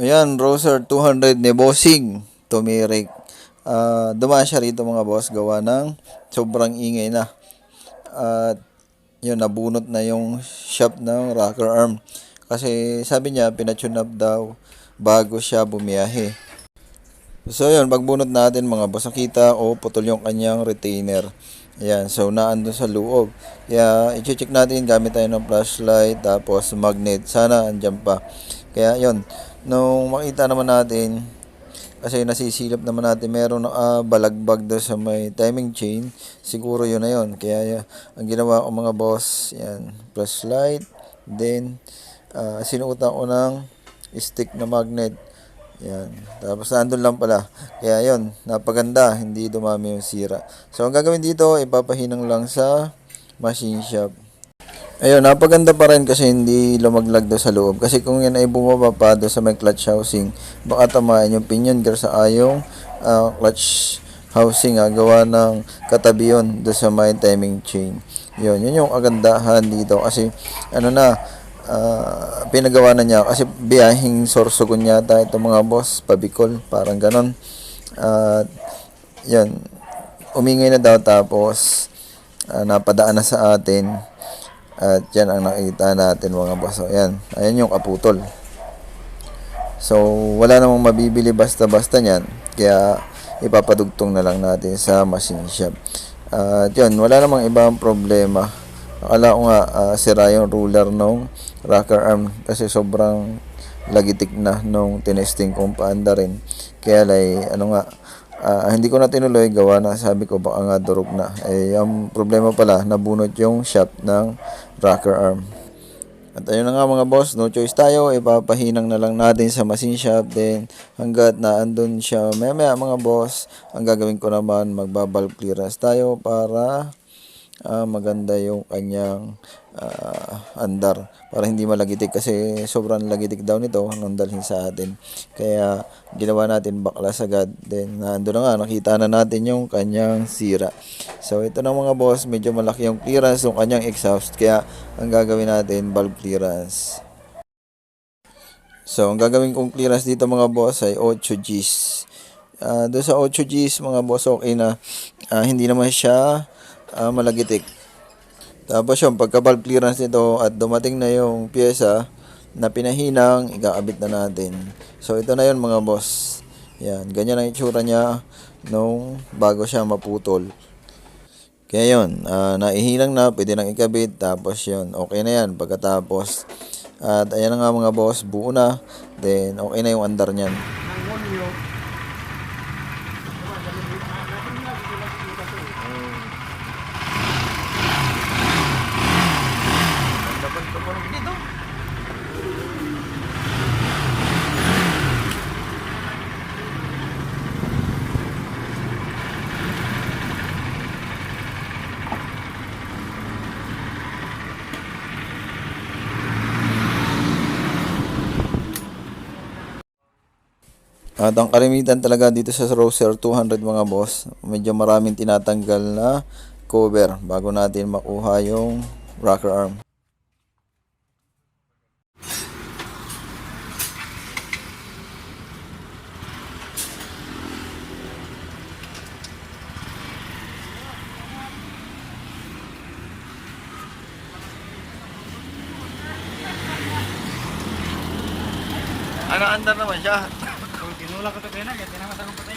Ayan, Roser 200 ni Bossing Tumirik. Ah, dumaan siya rito mga boss gawa ng sobrang ingay na. At yun, nabunot na yung shop ng rocker arm. Kasi sabi niya, pinatune up daw bago siya bumiyahe. So yun, pagbunot natin mga boss, nakita o putol yung kanyang retainer. Ayan, so naandun sa loob. Kaya i-check natin gamit tayo ng flashlight tapos magnet. Sana andyan pa. Kaya yun, nung makita naman natin, kasi nasisilip naman natin meron na balagbag doon sa may timing chain, siguro yun na yun. Kaya uh, ang ginawa ko mga boss, yan, flashlight, then uh, sinuotan ko ng stick na magnet. Yan. Tapos nandun lang pala. Kaya yun, napaganda, hindi dumami yung sira. So ang gagawin dito, ipapahinang lang sa machine shop. Ayun, napaganda pa rin kasi hindi lumaglag doon sa loob. Kasi kung yan ay bumaba pa doon sa may clutch housing, baka tamaan yung pinion gear sa ayong ah, clutch housing ah, gawa ng katabi yun doon sa may timing chain. Yun, yun yung kagandahan dito kasi ano na, ah, pinagawa na niya kasi biyahing sorsogon yata ito mga boss, pabikol, parang ganon. At yun, umingay na daw tapos ah, napadaan na sa atin. At yan ang nakita natin mga boss. So, yan. Ayan yung kaputol. So, wala namang mabibili basta-basta niyan. Kaya, ipapadugtong na lang natin sa machine shop. At yun, wala namang ibang problema. Akala ko nga, ah, sira yung ruler nung rocker arm. Kasi sobrang lagitik na nung tinesting kong paanda rin. Kaya lay, ano nga, ah, hindi ko na tinuloy gawa na sabi ko baka nga durog na. Eh, ang problema pala, nabunot yung shaft ng rocker arm. At ayun na nga mga boss, no choice tayo, ipapahinang na lang natin sa machine shop din hanggat na andun siya maya maya mga boss, ang gagawin ko naman magbabalve clearance tayo para ah, maganda yung kanyang ah, andar para hindi malagitik kasi sobrang lagitik daw nito nung dalhin sa atin. Kaya ginawa natin baklas agad then nandun na nga nakita na natin yung kanyang sira. So ito na mga boss medyo malaki yung clearance yung kanyang exhaust. Kaya ang gagawin natin valve clearance. So ang gagawin kong clearance dito mga boss ay 8 Gs. Ah, doon sa 8 Gs mga boss okay na. Ah, hindi naman siya ah, malagitik tapos yung pagka valve clearance nito at dumating na yung pyesa na pinahinang, ikakabit na natin. So ito na yun mga boss. Yan, ganyan ang itsura niya nung bago siya maputol. Kaya yun, ah, naihinang na, pwede nang ikabit, tapos yun, okay na yan pagkatapos. At ayan na nga mga boss, buo na, then okay na yung andar niyan. At ang kalimitan talaga dito sa Roser 200 mga boss, medyo maraming tinatanggal na cover bago natin makuha yung rocker arm. Ano andar naman siya? Kung tinulak ko ito kaya na,